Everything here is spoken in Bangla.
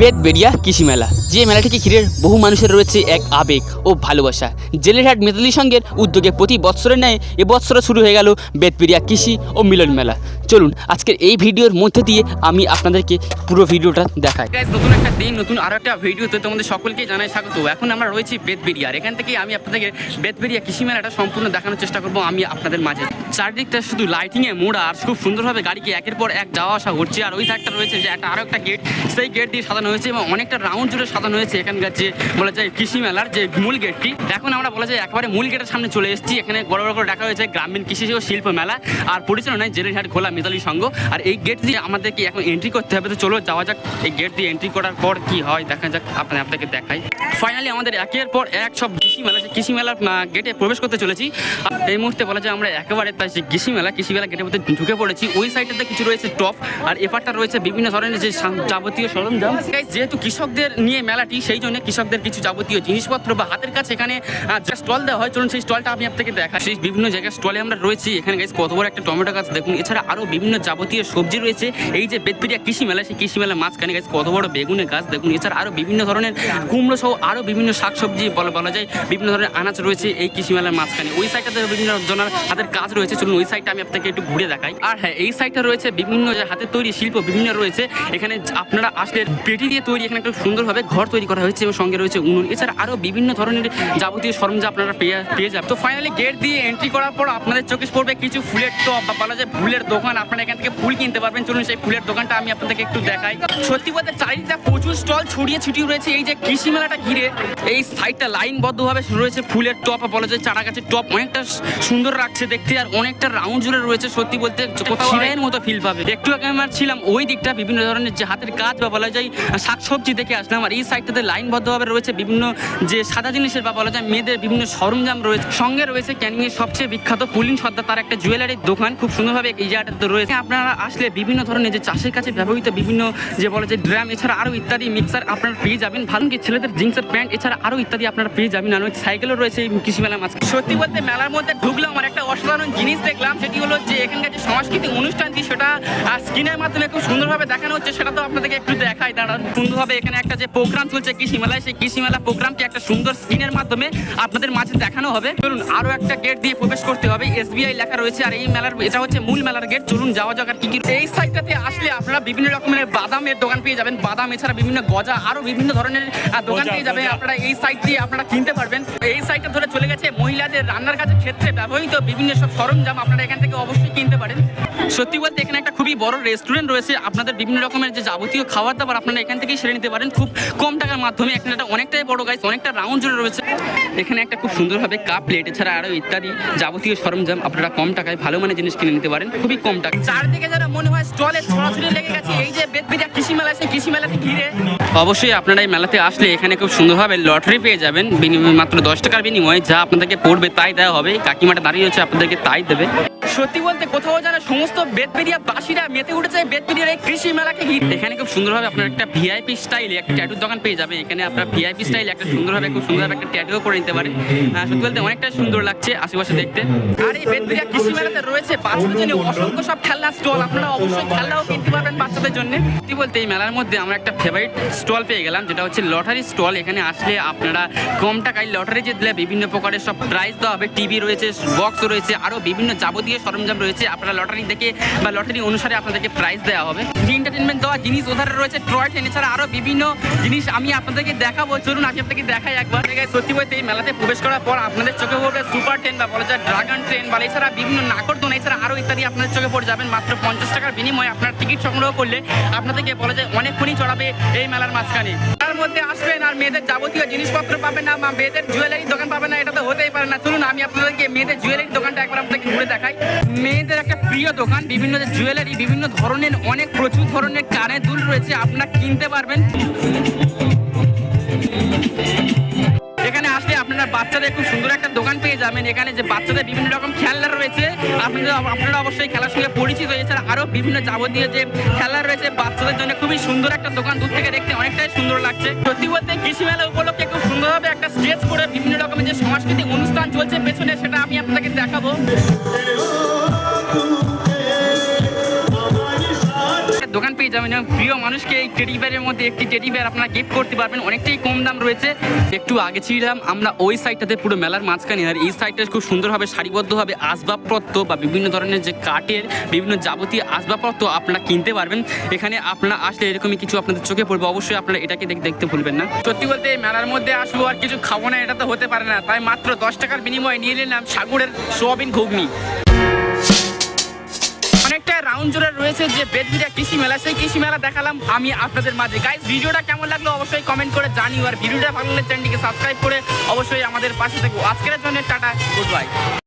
বেদবেরিয়া কৃষি মেলা, যে মেলাটিকে ঘিরে বহু মানুষের রয়েছে এক আবেগ ও ভালোবাসা। জেলেরহাট মেতালি সংঘের উদ্যোগে প্রতি বৎসরের ন্যায় এবছরও শুরু হয়ে গেল বেদবেরিয়া কৃষি ও মিলন মেলা। চলুন, আজকের এই ভিডিওর মধ্যে দিয়ে আমি আপনাদেরকে পুরো ভিডিওটা দেখাই। নতুন একটা দিন, নতুন আরও একটা ভিডিওতে তোমাদের সকলকে জানাই স্বাগত। এখন আমরা রয়েছি বেদবেরিয়ার এখান থেকে আমি আপনাদেরকে বেদবেরিয়া কৃষি মেলাটা সম্পূর্ণ দেখানোর চেষ্টা করব আমি আপনাদের মাঝে। চারদিকটা শুধু লাইটিংয়ে মোড়া, আর খুব সুন্দরভাবে গাড়িকে একের পর এক যাওয়া আসা করছে। আর ওই সাইডটা রয়েছে যে একটা আরও একটা গেট সেই গেট দিয়ে সাজানো হয়েছে এবং অনেকটা রাউন্ড জুড়ে সাজানো হয়েছে এখানকার যে বলা যায় কৃষি মেলার যে মূল গেটটি এখন আমরা বলা যায় একেবারে মূল গেটের সামনে চলে এসেছি। এখানে বড় বড় করে দেখা হয়েছে গ্রামীণ কৃষি ও শিল্প মেলা আর পরিচালনায় জেলেরহাট খোলা মিতালি সংঘ। আর এই গেট দিয়ে আমাদেরকে এখন এন্ট্রি করতে হবে। তো চলো যাওয়া যাক। এই গেট দিয়ে এন্ট্রি করার পর কি হয়, দেখা যাক। আপনার আপনাকে দেখাই। ফাইনালি আমাদের একের পর এক সব কৃষি মেলা কৃষি মেলার গেটে প্রবেশ করতে চলেছি। এই মুহূর্তে বলা যায় আমরা একেবারে তাই সেই কৃষি মেলা কৃষি মেলা গেটের মধ্যে ঢুকে পড়েছি। ওই সাইডটাতে কিছু রয়েছে টপ আর এপারটা রয়েছে বিভিন্ন ধরনের যে যাবতীয় সরঞ্জাম। যেহেতু কৃষকদের নিয়ে মেলাটি, সেই জন্য কৃষকদের কিছু যাবতীয় জিনিসপত্র বা হাতের কাছে এখানে যে স্টল দেওয়া হয়, চলুন সেই স্টলটা আমি আপনাকে দেখা সেই বিভিন্ন জায়গায় স্টলে আমরা রয়েছি। এখানে গাইজ কত বড় একটা টমেটো গাছ দেখুন। এছাড়া আরও বিভিন্ন যাবতীয় সবজি রয়েছে। এই যে বেদপিরিয়া কৃষি মেলা, সেই কৃষি মেলার মাঝখানে গাছ কত বড় বেগুনের গাছ দেখুন। এছাড়া আরও বিভিন্ন ধরনের কুমড়ো সহ আরও বিভিন্ন শাকসবজি বলা বলা যায়। বিভিন্ন ধরনের আনাজ রয়েছে এই কৃষি মেলার মাঝখানে। ওই সাইডটাতে বিভিন্ন জনের হাতের কাজ রয়েছে। চলুন ওই সাইডটা আমি আপনাকে একটু ঘুরে দেখাই। আর হ্যাঁ এই সাইডটা রয়েছে বিভিন্ন যে হাতের তৈরি শিল্প বিভিন্ন রয়েছে। এখানে আপনারা আসলে পেটি দিয়ে তৈরি এখানে একটু সুন্দরভাবে ঘর তৈরি করা হয়েছে এবং সঙ্গে রয়েছে উনুন। এছাড়া আরও বিভিন্ন ধরনের যাবতীয় সরঞ্জাম আপনারা পেয়ে পেয়ে যাবেন। তো ফাইনালি গেট দিয়ে এন্ট্রি করার পর আপনাদের চোখে পড়বে কিছু ফুলের টপ বা বলা যায় ফুলের দোকান। আপনারা এখান থেকে ফুল কিনতে পারবেন। চলুন সেই ফুলের দোকানটা আমি আপনাদেরকে একটু দেখাই। সত্যি বলতে চারিদিকটা প্রচুর স্টল ছড়িয়ে ছিটিয়ে রয়েছে। এই যে কৃষি মেলাটা ঘিরে এই সাইডটা লাইনবদ্ধভাবে রয়েছে ফুলের টপ বলা যায় চারা গাছের টপ অনেকটা সুন্দর লাগছে দেখতে আর অনেকটা রাউন্ড জুড়ে রয়েছে সত্যি বলতে কোথাও হিরাইয়ের মতো ফিল পাবে। একটু আগে আমার ছিলাম ওই দিকটা বিভিন্ন ধরনের যে হাতের কাজ বা বলা যায় শাকসবজি দেখে আসলাম আর এই সাইডটাতে লাইনবদ্ধভাবে রয়েছে বিভিন্ন যে সাদা জিনিসের বা বলা যায় মেয়েদের বিভিন্ন সরঞ্জাম রয়েছে। সঙ্গে রয়েছে ক্যানিং এর সবচেয়ে বিখ্যাত পুলিন সর্দার তার একটা জুয়েলারির দোকান খুব সুন্দরভাবে এই জায়গাটাতে রয়েছে। আপনারা আসলে বিভিন্ন ধরনের যে চাষের কাছে ব্যবহৃত বিভিন্ন যে বলা যায় ড্রাম এছাড়া আরও ইত্যাদি মিক্সার আপনারা পেয়ে যাবেন। ভালো কি ছেলেদের জিন্সের প্যান্ট এছাড়া আরও ইত্যাদি আপনারা পেয়ে যাবেন। আর সাইকেলও রয়েছে এই কৃষি মেলার মাঝখানে। সত্যি বলতে মেলার মধ্যে ঢুকলাম আর একটা অসাধারণ জিনিস দেখলাম সেটি হলো যে এখানকার যে সাংস্কৃতিক অনুষ্ঠানটি সেটা স্ক্রিনের মাধ্যমে খুব সুন্দরভাবে দেখানো হচ্ছে সেটা তো আপনাদেরকে একটু দেখাই। দাঁড়ান সুন্দরভাবে এখানে একটা যে প্রোগ্রাম চলছে কৃষি মেলায় সেই কৃষি মেলা প্রোগ্রামটি একটা সুন্দর স্ক্রিনের মাধ্যমে আপনাদের মাঝে দেখানো হবে। চলুন আরও একটা গেট দিয়ে প্রবেশ করতে হবে এসবিআই লেখা রয়েছে আর এই মেলার এটা হচ্ছে মূল মেলার গেট চলুন যাওয়া যাক আর কি কি এই সাইডটাতে আসলে আপনারা বিভিন্ন রকমের বাদামের দোকান পেয়ে যাবেন। বাদাম এছাড়া বিভিন্ন গজা আরও বিভিন্ন ধরনের দোকান পেয়ে যাবেন আপনারা এই সাইট দিয়ে আপনারা কিনতে পারবেন। এই সাইটটা ধরে চলে গেছে মহিলাদের রান্নার কাজের ক্ষেত্রে ব্যবহৃত বিভিন্ন সব সরঞ্জাম আপনারা এখান থেকে অবশ্যই কিনতে পারেন। সত্যি বলতে এখানে একটা খুবই বড় রেস্টুরেন্ট রয়েছে। আপনাদের বিভিন্ন রকমের যে যাবতীয় খাবার দাবার আপনারা এখান থেকেই সেরে নিতে পারেন। খুব কম টাকার মাধ্যমে এখানে একটা অনেকটাই বড় গাইস অনেকটা রাউন্ড জুড়ে রয়েছে। এখানে একটা খুব সুন্দরভাবে কাপ প্লেট এছাড়া আরও ইত্যাদি যাবতীয় সরঞ্জাম আপনারা কম টাকায় ভালো মানের জিনিস কিনে নিতে পারেন। খুবই কম টাকা। চারদিকে যারা মনে হয় স্টলে ছড়াছড়ি লেগে গেছে। এই যে বেদবিরিয়া কৃষি মেলা সেই কৃষি মেলাতে ঘিরে। অবশ্যই আপনারা এই মেলাতে আসলে এখানে খুব সুন্দরভাবে লটারি পেয়ে যাবেন। বিনিময়ে মাত্র দশ টাকার বিনিময়ে যা আপনাদেরকে পড়বে তাই দেওয়া হবে। কাকিমাটা দাঁড়িয়ে হচ্ছে আপনাদেরকে তাই দেবে। সত্যি বলতে কোথাও যারা সমস্ত বেদবেরিয়া বাসীরা মেতে উঠেছে বেদবেরিয়ার এই কৃষি মেলাকে ঘিরে। এখানে খুব সুন্দরভাবে আপনার একটা ভিআইপি স্টাইলে একটা ট্যাটুর দোকান পেয়ে যাবে। এখানে আপনার ভিআইপি স্টাইল একটা সুন্দরভাবে খুব সুন্দরভাবে একটা ট্যাটুও করে নিতে পারেন। আহ, সত্যি বলতে অনেকটা সুন্দর লাগছে আশেপাশে দেখতে। আর এই বেদবেরিয়া কৃষি মেলাতে রয়েছে বাচ্চাদের জন্য অসংখ্য সব খেলনা স্টল। আপনারা অবশ্যই খেলনাও কিনতে পারবেন বাচ্চাদের জন্য। সত্যি বলতে এই মেলার মধ্যে আমরা একটা ফেভারিট স্টল পেয়ে গেলাম যেটা হচ্ছে লটারি স্টল এখানে আসলে আপনারা কম টাকায় লটারি জিতলে বিভিন্ন প্রকারের সব প্রাইজ দেওয়া হবে। টিভি রয়েছে বক্স রয়েছে আরও বিভিন্ন যাবতীয় সরঞ্জাম রয়েছে, আপনারা লটারি দেখে বা লটারি অনুসারে আপনাদেরকে প্রাইজ দেওয়া হবে। এন্টারটেনমেন্ট দেওয়া জিনিস ওধারে রয়েছে টয় ট্রেন এছাড়া আরও বিভিন্ন জিনিস আমি আপনাদেরকে দেখাবো। চলুন আমি আপনাকে দেখাই একবার। সত্যি বলতে এই মেলাতে প্রবেশ করার পর আপনাদের চোখে পড়বে সুপার ট্রেন বা বলা যায় ড্রাগন ট্রেন বা এছাড়া বিভিন্ন নাকরদোন এছাড়া আরও ইত্যাদি আপনাদের চোখে পড়ে যাবেন। মাত্র পঞ্চাশ টাকার বিনিময়ে আপনার টিকিট সংগ্রহ করলে আপনাদেরকে বলা যায় অনেকক্ষণই চড়াবে এই মেলার মাঝখানে। মধ্যে আসবেন আর মেয়েদের যাবতীয় জিনিসপত্র পাবেন না বা মেয়েদের জুয়েলারি দোকান পাবেন না, এটা তো হতেই পারে না। চলুন, আমি আপনাদেরকে মেয়েদের জুয়েলারি দোকানটা একবার আপনাকে ঘুরে দেখাই। মেয়েদের একটা প্রিয় দোকান, বিভিন্ন যে জুয়েলারি বিভিন্ন ধরনের, অনেক প্রচুর ধরনের কানে দুল রয়েছে, আপনারা কিনতে পারবেন। এখানে আসলে আপনারা বাচ্চাদের খুব সুন্দর একটা দোকান যাবেন এখানে যে বাচ্চাদের বিভিন্ন রকম খেলনা রয়েছে। আপনারা আপনারা অবশ্যই খেলার সঙ্গে পরিচিত। এছাড়া আরও বিভিন্ন যাবতীয় যে খেলা রয়েছে, বাচ্চাদের জন্য খুবই সুন্দর একটা দোকান। দূর থেকে দেখতে অনেকটাই সুন্দর লাগছে। সত্যি বলতে কৃষি মেলা উপলক্ষে খুব সুন্দরভাবে একটা স্টেজ করে বিভিন্ন রকমের যে সাংস্কৃতিক অনুষ্ঠান চলছে পেছনে, সেটা আমি আপনাকে দেখাবো। পেয়ে যাবেন এবং প্রিয় মানুষকে এই টেডি বিয়ারের মধ্যে একটি টেডি বিয়ার আপনারা গিফট করতে পারবেন। অনেকটাই কম দাম রয়েছে। একটু আগে ছিলাম, আমরা ওই সাইডটাতে পুরো মেলার মাঝখানে। আর এই সাইডটা খুব সুন্দরভাবে সারিবদ্ধভাবে আসবাবপত্র বা বিভিন্ন ধরনের যে কাঠের, বিভিন্ন যাবতীয় আসবাবপত্র আপনারা কিনতে পারবেন। এখানে আপনারা আসলে এরকমই কিছু আপনাদের চোখে পড়বে। অবশ্যই আপনারা এটাকে দেখ- দেখতে ভুলবেন না। সত্যি বলতে এই মেলার মধ্যে আসব আর কিছু খাব না, এটা তো হতে পারে না। তাই মাত্র দশ টাকার বিনিময়ে নিয়ে নিলাম সাগরের সোয়াবিন ঘুগনি। অনেকটা রাউন্ড জোরে রয়েছে যে বেদবিরা কৃষি মেলা, সেই কৃষি মেলা দেখালাম আমি আপনাদের মাঝে। গাইজ ভিডিওটা কেমন লাগল অবশ্যই কমেন্ট করে জানিও আর ভিডিওটা ভালো লাগলে চ্যানেলটিকে সাবস্ক্রাইব করে অবশ্যই আমাদের পাশে থাকব আজকের জন্য টাটা গুড বাই